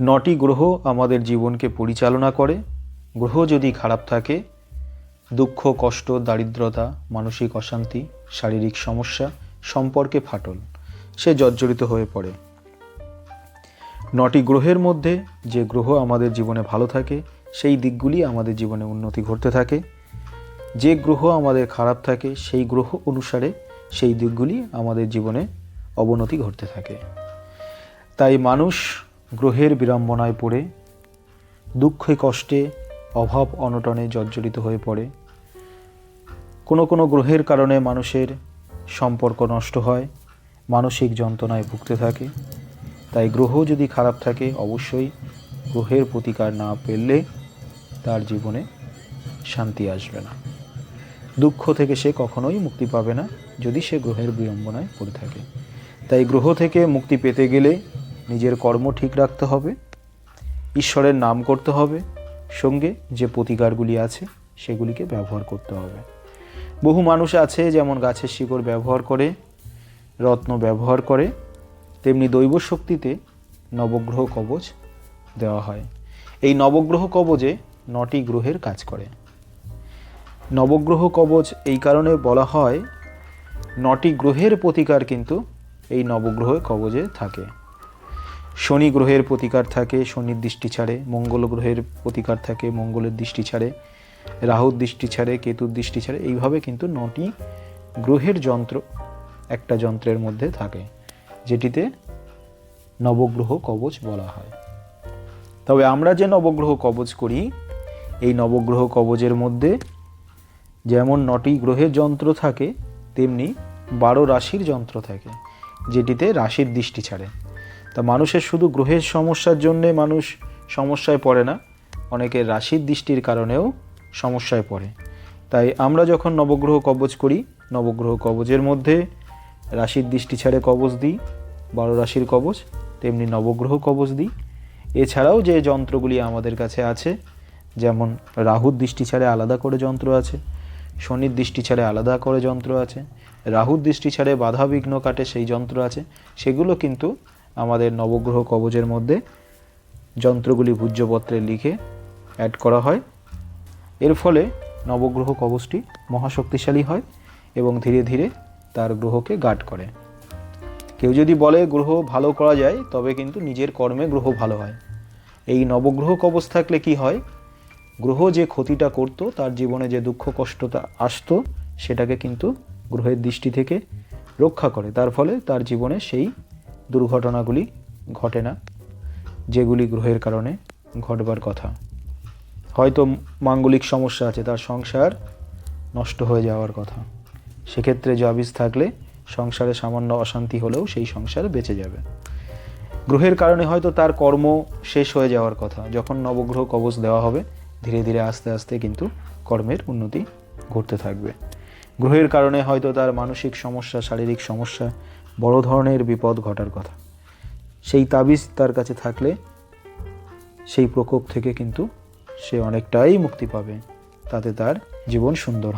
নটি গ্রহ আমাদের জীবনকে পরিচালনা করে। গ্রহ যদি খারাপ থাকে, দুঃখ, কষ্ট, দারিদ্রতা, মানসিক অশান্তি, শারীরিক সমস্যা সম্পর্কে ফাটল, সে জর্জরিত হয়ে পড়ে। নটি গ্রহের মধ্যে যে গ্রহ আমাদের জীবনে ভালো থাকে, সেই দিকগুলি আমাদের জীবনে উন্নতি ঘটতে থাকে। যে গ্রহ আমাদের খারাপ থাকে, সেই গ্রহ অনুসারে সেই দিকগুলি আমাদের জীবনে অবনতি ঘটতে থাকে। তাই মানুষ গ্রহের বিড়ম্বনায় পড়ে, দুঃখে কষ্টে, অভাব অনটনে জর্জরিত হয়ে পড়ে। কোনো কোনো গ্রহের কারণে মানুষের সম্পর্ক নষ্ট হয়, মানসিক যন্ত্রণায় ভুগতে থাকে। তাই গ্রহ যদি খারাপ থাকে, অবশ্যই গ্রহের প্রতিকার না পেলে তার জীবনে শান্তি আসবে না। দুঃখ থেকে সে কখনোই মুক্তি পাবে না যদি সে গ্রহের বিড়ম্বনায় পড়ে থাকে। তাই গ্রহ থেকে মুক্তি পেতে গেলে নিজের কর্ম ঠিক রাখতে হবে, ঈশ্বরের নাম করতে হবে, সঙ্গে যে প্রতিকারগুলি আছে সেগুলিকে ব্যবহার করতে হবে। বহু মানুষ আছে যেমন গাছের শিকড় ব্যবহার করে, রত্ন ব্যবহার করে, তেমনি দৈব শক্তিতে নবগ্রহ কবচ দেওয়া হয়। এই নবগ্রহ কবচে নটি গ্রহের কাজ করে। নবগ্রহ কবচ এই কারণে বলা হয়, নটি গ্রহের প্রতিকার কিন্তু এই নবগ্রহ কবজে থাকে। শনি গ্রহের প্রতিকার থাকে, শনির দৃষ্টি ছাড়ে, মঙ্গল গ্রহের প্রতিকার থাকে, মঙ্গলের দৃষ্টি ছাড়ে, রাহুর দৃষ্টি ছাড়ে, কেতুর দৃষ্টি ছাড়ে, এইভাবে কিন্তু নটি গ্রহের যন্ত্র একটা যন্ত্রের মধ্যে থাকে, যেটিতে নবগ্রহ কবচ বলা হয়। তবে আমরা যে নবগ্রহ কবচ করি, এই নবগ্রহ কবচের মধ্যে যেমন নটি গ্রহের যন্ত্র থাকে, তেমনি বারো রাশির যন্ত্র থাকে, যেটিতে রাশির দৃষ্টি ছাড়ে। তা মানুষের শুধু গ্রহের সমস্যার জন্যে মানুষ সমস্যায় পড়ে না, অনেকের রাশির দৃষ্টির কারণেও সমস্যায় পড়ে। তাই আমরা যখন নবগ্রহ কবচ করি, নবগ্রহ কবচের মধ্যে রাশির দৃষ্টি ছাড়ে কবচ দিই, বারো রাশির কবচ, তেমনি নবগ্রহ কবচ দিই। এছাড়াও যে যন্ত্রগুলি আমাদের কাছে আছে, যেমন রাহুর দৃষ্টি ছাড়ে আলাদা করে যন্ত্র আছে, শনির দৃষ্টি ছাড়ে আলাদা করে যন্ত্র আছে, রাহুর দৃষ্টি ছাড়ে বাধা বিঘ্ন কাটে সেই যন্ত্র আছে, সেগুলো কিন্তু আমাদের নবগ্রহ কবচের মধ্যে যন্ত্রগুলি ভূজ্যপত্রে লিখে অ্যাড করা হয়। এর ফলে নবগ্রহ কবচটি মহাশক্তিশালী হয় এবং ধীরে ধীরে তার গ্রহকে গার্ড করে। কেউ যদি বলে গ্রহ ভালো করা যায়, তবে কিন্তু নিজের কর্মে গ্রহ ভালো হয়। এই নবগ্রহ কবচ থাকলে কি হয়? গ্রহ যে ক্ষতিটা করত, তার জীবনে যে দুঃখ কষ্টটা আসতো, সেটাকে কিন্তু গ্রহের দৃষ্টি থেকে রক্ষা করে। তার ফলে তার জীবনে সেই দুর্ঘটনাগুলি ঘটে না, যেগুলি গ্রহের কারণে ঘটবার কথা। হয়তো মাঙ্গলিক সমস্যা আছে, তার সংসার নষ্ট হয়ে যাওয়ার কথা। সেক্ষেত্রে জাবিজ থাকলে সংসারে সামান্য অশান্তি হলেও সেই সংসার বেঁচে যাবে। গ্রহের কারণে হয়তো তার কর্ম শেষ হয়ে যাওয়ার কথা। যখন নবগ্রহ কবচ দেওয়া হবে, ধীরে ধীরে আস্তে আস্তে কিন্তু কর্মের উন্নতি ঘটতে থাকবে। গ্রহের কারণে হয়তো তার মানসিক সমস্যা, শারীরিক সমস্যা বড় ধরনের বিপদ ঘটার কথা। সেই তাবিজ তার কাছে থাকলে সেই প্রকোপ থেকে কিন্তু সে অনেকটাই মুক্তি পাবে। তাতে তার জীবন সুন্দর